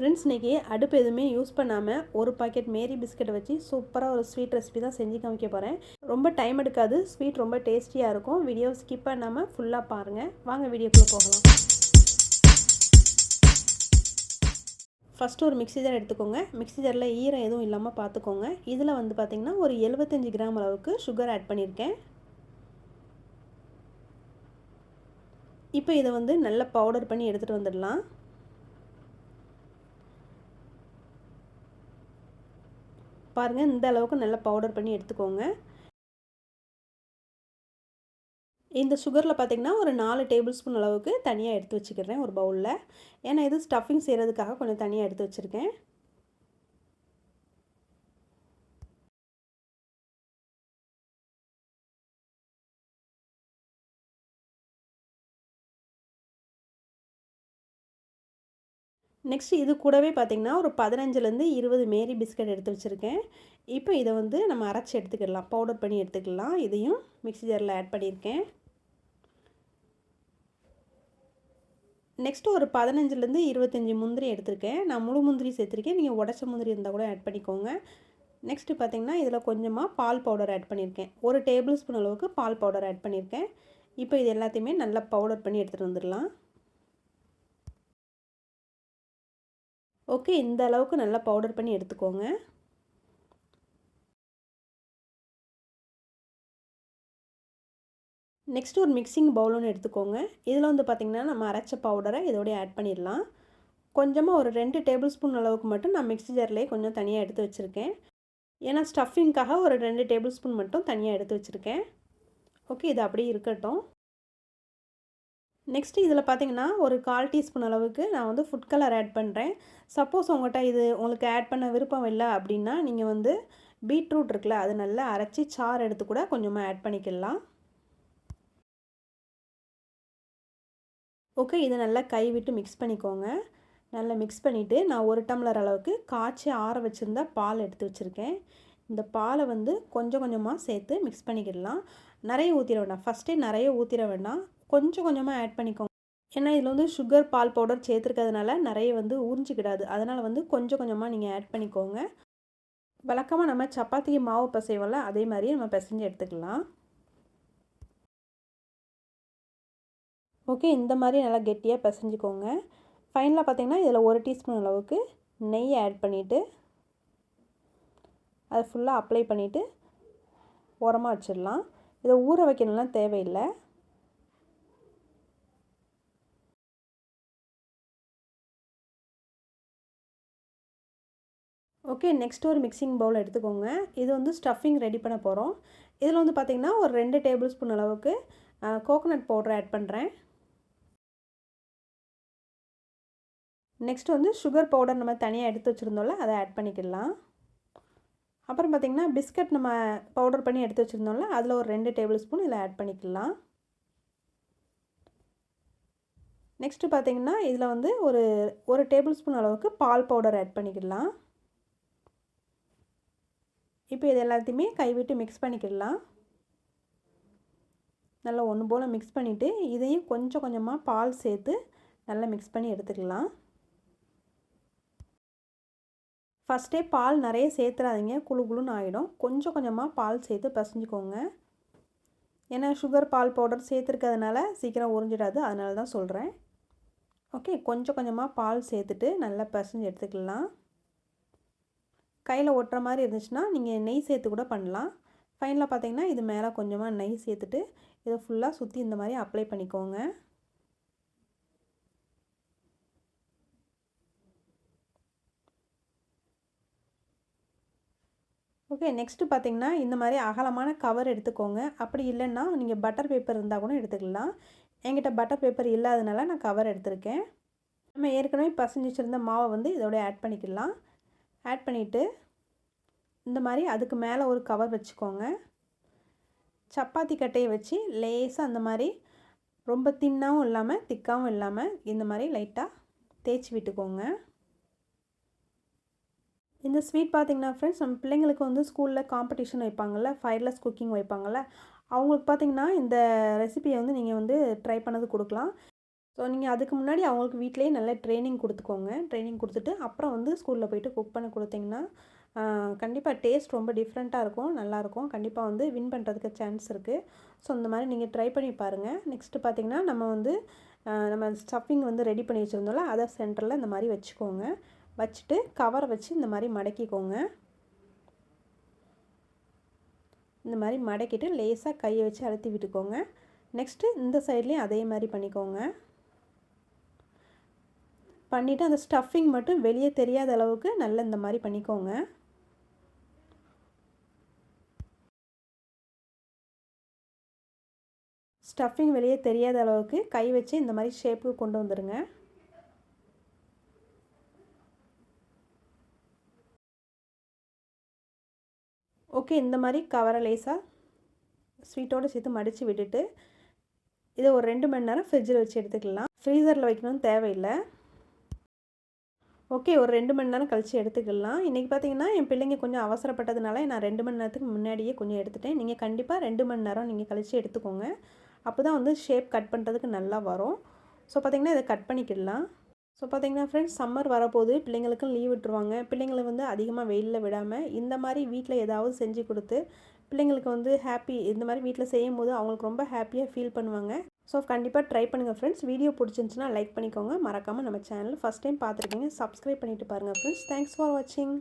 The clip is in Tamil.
ஃப்ரெண்ட்ஸ் இன்றைக்கி அடுப்பு எதுவுமே யூஸ் பண்ணாமல் ஒரு பாக்கெட் மேரி பிஸ்கெட்டை வச்சு சூப்பராக ஒரு ஸ்வீட் ரெசிபி தான் செஞ்சு காமிக்க போகிறேன் ரொம்ப டைம் எடுக்காது ஸ்வீட் ரொம்ப டேஸ்டியாக இருக்கும். வீடியோ ஸ்கிப் பண்ணாமல் ஃபுல்லாக பாருங்கள் வாங்க வீடியோக்குள்ளே போகலாம். ஃபஸ்ட்டு ஒரு மிக்சி ஜார் எடுத்துக்கோங்க. மிக்சி ஜாரில் ஈரம் எதுவும் இல்லாமல் பார்த்துக்கோங்க இதில் வந்து பார்த்திங்கன்னா ஒரு எழுபத்தஞ்சி கிராம் அளவுக்கு சுகர் ஆட் பண்ணியிருக்கேன் இப்போ இதை வந்து நல்லா பவுடர் பண்ணி எடுத்துகிட்டு வந்துடலாம். பாருங்கள் இந்த அளவுக்கு நல்லா பவுடர் பண்ணி எடுத்துக்கோங்க. இந்த சுகரில் பார்த்திங்கன்னா ஒரு நாலு டேபிள் ஸ்பூன் அளவுக்கு தனியாக எடுத்து வச்சுக்கிறேன் ஒரு பவுலில் ஏன்னா இது ஸ்டஃபிங் செய்கிறதுக்காக கொஞ்சம் தனியாக எடுத்து வச்சுருக்கேன். நெக்ஸ்ட் இது கூடவே பார்த்திங்கன்னா ஒரு பதினஞ்சுலேருந்து இருபது மேரி பிஸ்கட் எடுத்து வச்சுருக்கேன். இப்போ இதை வந்து நம்ம அரைச்சி எடுத்துக்கிடலாம். பவுடர் பண்ணி எடுத்துக்கலாம் இதையும் மிக்சி ஜாரில் ஆட் பண்ணியிருக்கேன். நெக்ஸ்ட்டு ஒரு பதினஞ்சுலேருந்து இருபத்தஞ்சி முந்திரி எடுத்திருக்கேன். நான் முழு முந்திரி சேர்த்துருக்கேன். நீங்கள் உடச்ச முந்திரி இருந்தால் கூட ஆட் பண்ணிக்கோங்க. நெக்ஸ்ட்டு பார்த்திங்கன்னா இதில் கொஞ்சமாக பால் பவுடர் ஆட் பண்ணியிருக்கேன். ஒரு டேபிள் ஸ்பூன் அளவுக்கு பால் பவுடர் ஆட் பண்ணியிருக்கேன். இப்போ இது எல்லாத்தையுமே நல்லா பவுடர் பண்ணி எடுத்துகிட்டு வந்துடலாம். ஓகே இந்த அளவுக்கு நல்லா பவுடர் பண்ணி எடுத்துக்கோங்க. நெக்ஸ்ட் ஒரு மிக்சிங் பவுல் ஒன்று எடுத்துக்கோங்க. இதில் வந்து பார்த்திங்கன்னா நம்ம அரைச்ச பவுடரை இதோடய ஆட் பண்ணிடலாம். கொஞ்சமாக ஒரு ரெண்டு டேபிள் ஸ்பூன் அளவுக்கு மட்டும் நான் மிக்ஸி ஜார்லேயே கொஞ்சம் தனியாக எடுத்து வச்சுருக்கேன். ஏன்னா ஸ்டஃபிங்க்காக ஒரு ரெண்டு டேபிள் ஸ்பூன் மட்டும் தனியாக எடுத்து வச்சுருக்கேன். ஓகே இது அப்படியே இருக்கட்டும். நெக்ஸ்ட்டு இதில் பார்த்தீங்கன்னா ஒரு கால் டீஸ்பூன் அளவுக்கு நான் வந்து ஃபுட் கலர் ஆட் பண்ணுறேன் சப்போஸ் உங்கள்கிட்ட இது உங்களுக்கு ஆட் பண்ண விருப்பம் இல்லை அப்படின்னா நீங்கள் வந்து பீட்ரூட் இருக்குல்ல அது நல்லா அரைச்சி சாறு எடுத்து கூட கொஞ்சமாக ஆட் பண்ணிக்கலாம். ஓகே இதை நல்லா கை விட்டு மிக்ஸ் பண்ணிக்கோங்க. நல்லா மிக்ஸ் பண்ணிவிட்டு நான் ஒரு டம்ளர் அளவுக்கு காய்ச்சி ஆற வச்சுருந்தா பால் எடுத்து வச்சுருக்கேன். இந்த பாலை வந்து கொஞ்சம் கொஞ்சமாக சேர்த்து மிக்ஸ் பண்ணிக்கிடலாம். நிறைய ஊற்றிட வேண்டாம். ஃபஸ்ட்டே நிறைய ஊற்றிட வேண்டாம். கொஞ்சம் கொஞ்சமாக ஆட் பண்ணிக்கோங்க. ஏன்னா இதில் வந்து சுகர் பால் பவுடர் சேர்த்துருக்கிறதுனால நிறைய வந்து உறிஞ்சிக்கிடாது. அதனால் வந்து கொஞ்சம் கொஞ்சமாக நீங்கள் ஆட் பண்ணிக்கோங்க. வழக்கமாக நம்ம சப்பாத்திக்கு மாவு பிசைவோம்ல அதே மாதிரி நம்ம பிசைஞ்சு எடுத்துக்கலாம். ஓகே இந்த மாதிரி நல்லா கெட்டியாக பிசைஞ்சிக்கோங்க. ஃபைனலாக பார்த்திங்கன்னா இதில் ஒரு டீஸ்பூன் அளவுக்கு நெய் ஆட் பண்ணிவிட்டு அதை ஃபுல்லாக அப்ளை பண்ணிவிட்டு உரமாக வச்சிடலாம். இதை ஊற வைக்கணும்லாம் தேவையில்லை. ஓகே நெக்ஸ்ட் ஒரு மிக்சிங் பவுல் எடுத்துக்கோங்க. இது வந்து ஸ்டஃபிங் ரெடி பண்ண போகிறோம் இதில் வந்து பார்த்திங்கன்னா ஒரு ரெண்டு டேபிள் ஸ்பூன் அளவுக்கு கோகோனட் பவுடர் ஆட் பண்ணுறேன் நெக்ஸ்ட் வந்து சுகர் பவுடர் நம்ம தனியாக எடுத்து வச்சுருந்தோம்ல அதை ஆட் பண்ணிக்கலாம் அப்புறம் பார்த்திங்கன்னா பிஸ்கட் நம்ம பவுடர் பண்ணி எடுத்து வச்சுருந்தோம்ல அதில் ஒரு ரெண்டு டேபிள் ஸ்பூன் இதில் ஆட் பண்ணிக்கலாம் நெக்ஸ்ட்டு பார்த்திங்கன்னா இதில் வந்து ஒரு ஒரு டேபிள் ஸ்பூன் அளவுக்கு பால் பவுடர் ஆட் பண்ணிக்கலாம் இப்போ இது எல்லாத்தையுமே கைவிட்டு மிக்ஸ் பண்ணிக்கிடலாம். நல்லா ஒன்று போல் மிக்ஸ் பண்ணிவிட்டு இதையும் கொஞ்சம் கொஞ்சமாக பால் சேர்த்து நல்லா மிக்ஸ் பண்ணி எடுத்துக்கலாம். ஃபஸ்ட்டே பால் நிறைய சேர்த்துறாதீங்க குழு குழுன்னு ஆகிடும் கொஞ்சம் கொஞ்சமாக பால் சேர்த்து பசஞ்சிக்கோங்க. ஏன்னா சுகர் பால் பவுடர் சேர்த்துருக்கிறதுனால சீக்கிரம் உறிஞ்சிடாது அதனால தான் சொல்கிறேன் ஓகே கொஞ்சம் கொஞ்சமாக பால் சேர்த்துட்டு நல்லா பசஞ்சு எடுத்துக்கலாம். கையில் ஒட்டுற மாதிரி இருந்துச்சுன்னா நீங்கள் நெய் சேர்த்து கூட பண்ணலாம். ஃபைனலாக பார்த்தீங்கன்னா இது மேலே கொஞ்சமாக நெய் சேர்த்துட்டு இதை ஃபுல்லாக சுற்றி இந்த மாதிரி அப்ளை பண்ணிக்கோங்க. ஓகே நெக்ஸ்ட்டு பார்த்தீங்கன்னா இந்த மாதிரி அகலமான கவர் எடுத்துக்கோங்க. அப்படி இல்லைன்னா நீங்கள் பட்டர் பேப்பர் இருந்தால் கூட எடுத்துக்கலாம். என்கிட்ட பட்டர் பேப்பர் இல்லாதனால நான் கவர் எடுத்திருக்கேன். நம்ம ஏற்கனவே பசஞ்சு வச்சுருந்த மாவை வந்து இதோட ஆட் பண்ணிக்கலாம். ஆட் பண்ணிவிட்டு இந்த மாதிரி அதுக்கு மேலே ஒரு கவர் வச்சுக்கோங்க. சப்பாத்தி கட்டையை வச்சு லேசாக அந்த மாதிரி ரொம்ப தின்னாகவும் இல்லாமல் திக்காகவும் இல்லாமல் இந்த மாதிரி லைட்டாக தேய்ச்சி விட்டுக்கோங்க. இந்த ஸ்வீட் பார்த்திங்கன்னா ஃப்ரெண்ட்ஸ் நம்ம பிள்ளைங்களுக்கு வந்து ஸ்கூலில் காம்படிஷன் வைப்பாங்கள்ல ஃபயர்லெஸ் குக்கிங் வைப்பாங்கள்ல அவங்களுக்கு பார்த்திங்கன்னா இந்த ரெசிபியை வந்து நீங்கள் வந்து ட்ரை பண்ணது கொடுக்கலாம். ஸோ நீங்கள் அதுக்கு முன்னாடி அவங்களுக்கு வீட்டிலேயே நல்ல ட்ரைனிங் கொடுத்துக்கோங்க. ட்ரைனிங் கொடுத்துட்டு அப்புறம் வந்து ஸ்கூலில் போயிட்டு குக் பண்ண கொடுத்தீங்கன்னா கண்டிப்பாக டேஸ்ட் ரொம்ப டிஃப்ரெண்ட்டாக இருக்கும் நல்லாயிருக்கும் கண்டிப்பாக வந்து வின் பண்ணுறதுக்கு சான்ஸ் இருக்குது ஸோ இந்த மாதிரி நீங்கள் ட்ரை பண்ணி பாருங்கள் நெக்ஸ்ட்டு பார்த்திங்கன்னா நம்ம வந்து நம்ம ஸ்டஃபிங் வந்து ரெடி பண்ணி வச்சுருந்தோம்ல அதை சென்டரில் இந்த மாதிரி வச்சுக்கோங்க. வச்சுட்டு கவரை வச்சு இந்த மாதிரி மடக்கிக்கோங்க. இந்த மாதிரி மடக்கிட்டு லேசாக கையை வச்சு அழுத்தி விட்டுக்கோங்க. நெக்ஸ்ட்டு இந்த சைட்லேயும் அதே மாதிரி பண்ணிக்கோங்க. பண்ணிவிட்டு அந்த ஸ்டஃபிங் மட்டும் வெளியே தெரியாத அளவுக்கு நல்லா இந்த மாதிரி பண்ணிக்கோங்க. ஸ்டஃபிங் வெளியே தெரியாத அளவுக்கு கை வச்சு இந்த மாதிரி ஷேப்புக்கு கொண்டு வந்துடுங்க ஓகே இந்த மாதிரி கவரை லேசாக ஸ்வீட்டோடு சேர்த்து மடித்து விட்டுட்டு இதை ஒரு ரெண்டு மணி நேரம் ஃப்ரிட்ஜில் வச்சு எடுத்துக்கலாம். ஃப்ரீசரில் வைக்கணும்னு தேவையில்லை. ஓகே ஒரு ரெண்டு மணி நேரம் கழித்து எடுத்துக்கலாம். இன்றைக்கி பார்த்தீங்கன்னா என் பிள்ளைங்க கொஞ்சம் அவசரப்பட்டதுனால நான் ரெண்டு மணி நேரத்துக்கு முன்னாடியே கொஞ்சம் எடுத்துட்டேன். நீங்கள் கண்டிப்பாக ரெண்டு மணி நேரம் நீங்கள் கழித்து எடுத்துக்கோங்க. அப்போ தான் வந்து ஷேப் கட் பண்ணுறதுக்கு நல்லா வரும். ஸோ பார்த்திங்கன்னா இதை கட் பண்ணிக்கிடலாம். ஸோ பார்த்திங்கன்னா ஃப்ரெண்ட்ஸ் சம்மர் வரப்போது பிள்ளைங்களுக்கும் லீவ் விட்டுருவாங்க. பிள்ளைங்களை வந்து அதிகமாக வெயிலில் விடாமல் இந்த மாதிரி வீட்டில் ஏதாவது செஞ்சு கொடுத்து பிள்ளைங்களுக்கு வந்து ஹாப்பி இந்த மாதிரி வீட்டில் செய்யும் போது அவங்களுக்கு ரொம்ப ஹாப்பியாக ஃபீல் பண்ணுவாங்க. ஸோ கண்டிப்பாக ட்ரை பண்ணுங்கள் ஃப்ரெண்ட்ஸ் வீடியோ பிடிச்சிருந்துச்சுன்னா லைக் பண்ணிக்கோங்க. மறக்காமல் நம்ம சேனல் ஃபஸ்ட் டைம் பார்த்துருக்கீங்க சப்ஸ்கிரைப் பண்ணிவிட்டு பாருங்கள் ஃப்ரெண்ட்ஸ் தேங்க்ஸ் ஃபார் வாட்சிங்